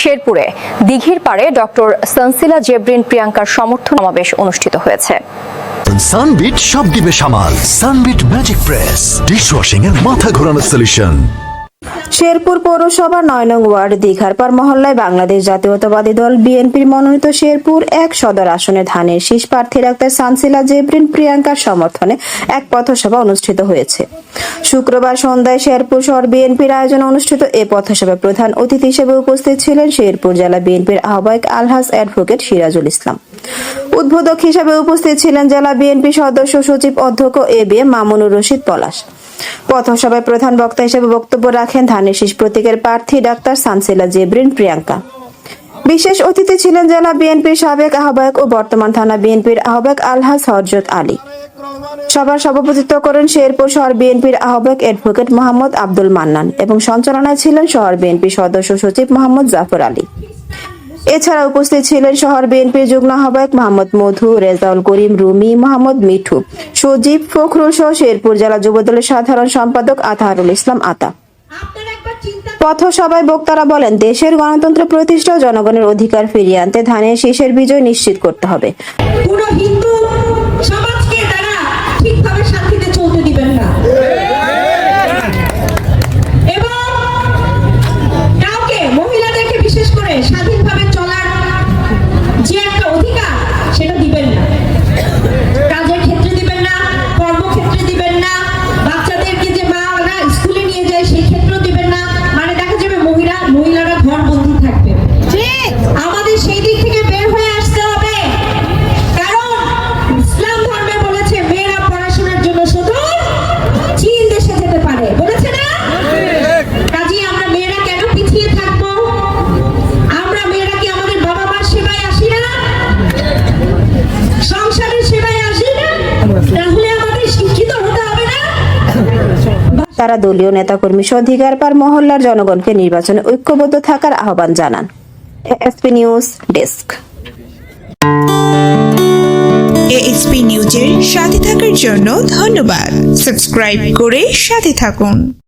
শেরপুরে। দিঘির পাড়ে ডক্টর সানসিলা জেব্রিন প্রিয়াঙ্কার সমর্থন সমাবেশ অনুষ্ঠিত হয়েছে। সানবিট সব দিবে সামাল। সানবিট ম্যাজিক প্রেস। ডিশওয়াশিং এর মাথা ঘোরানোর সলিউশন শেরপুর পৌরসভা নয় নং ওয়ার্ড, দীঘারপার মহল্লায় বাংলাদেশ জাতীয়তাবাদী দল বিএনপির মনোনীত শেরপুর এক সদর আসনে ধানের শীষ প্রার্থী ডাক্তার সানসিলা জেব্রিন প্রিয়াঙ্কার সমর্থনে এক পথসভা অনুষ্ঠিত হয়েছে। শুক্রবার সন্ধ্যায় শেরপুর শহর বিএনপির আয়োজনে অনুষ্ঠিত। এ পথসভায় প্রধান অতিথি হিসেবে উপস্থিত ছিলেন শেরপুর জেলা বিএনপির আহ্বায়ক আলহাজ অ্যাডভোকেট সিরাজুল ইসলাম। উদ্বোধক হিসেবে উপস্থিত ছিলেন জেলা বিএনপি সদস্য সচিব অধ্যক্ষ A B M Mamunur Rashid Palash. পথসভায় প্রধান বক্তা হিসেবে বক্তব্য রাখেন ধানের শীষ প্রতীকের প্রার্থী ডাক্তার সানসিলা জেব্রিন প্রিয়াঙ্কা। বিশেষ অতিথি ছিলেন জেলা বিএনপির সাবেক আহ্বায়ক ও বর্তমান থানা বিএনপির আহ্বায়ক আলহাজ হরজত আলী। সভার সভাপতিত্ব করেন শেরপুর শহর বিএনপির আহ্বায়ক অ্যাডভোকেট মোহাম্মদ আব্দুল মান্নান এবং সঞ্চালনায় ছিলেন শহর বিএনপি সদস্য সচিব মোহাম্মদ জাফর আলী। এছাড়া উপস্থিত ছিলেন শহর বিএনপি যুগ্ম আহ্বায়ক মোহাম্মদ মধু, রেজাউল করিম, রুমি, মোহাম্মদ মিঠু, সজীব ফখরুল সহ শেরপুর জেলা যুবদলের সাধারণ সম্পাদক আতাহারুল ইসলাম আতা। পথসভায় বক্তারা বলেন, দেশের গণতন্ত্র প্রতিষ্ঠা, জনগণের অধিকার ফিরিয়ে আনতে ধানের শীষের বিজয় নিশ্চিত করতে হবে। হিন্দু তারা দলীয় নেতাকর্মী সহ অধিকারপার মহল্লার জনগণকে নির্বাচনে ঐক্যবদ্ধ থাকার আহ্বান জানান। SP news desk. এএসপি নিউজের সাথে থাকার জন্য ধন্যবাদ। সাবস্ক্রাইব করে সাথে থাকুন।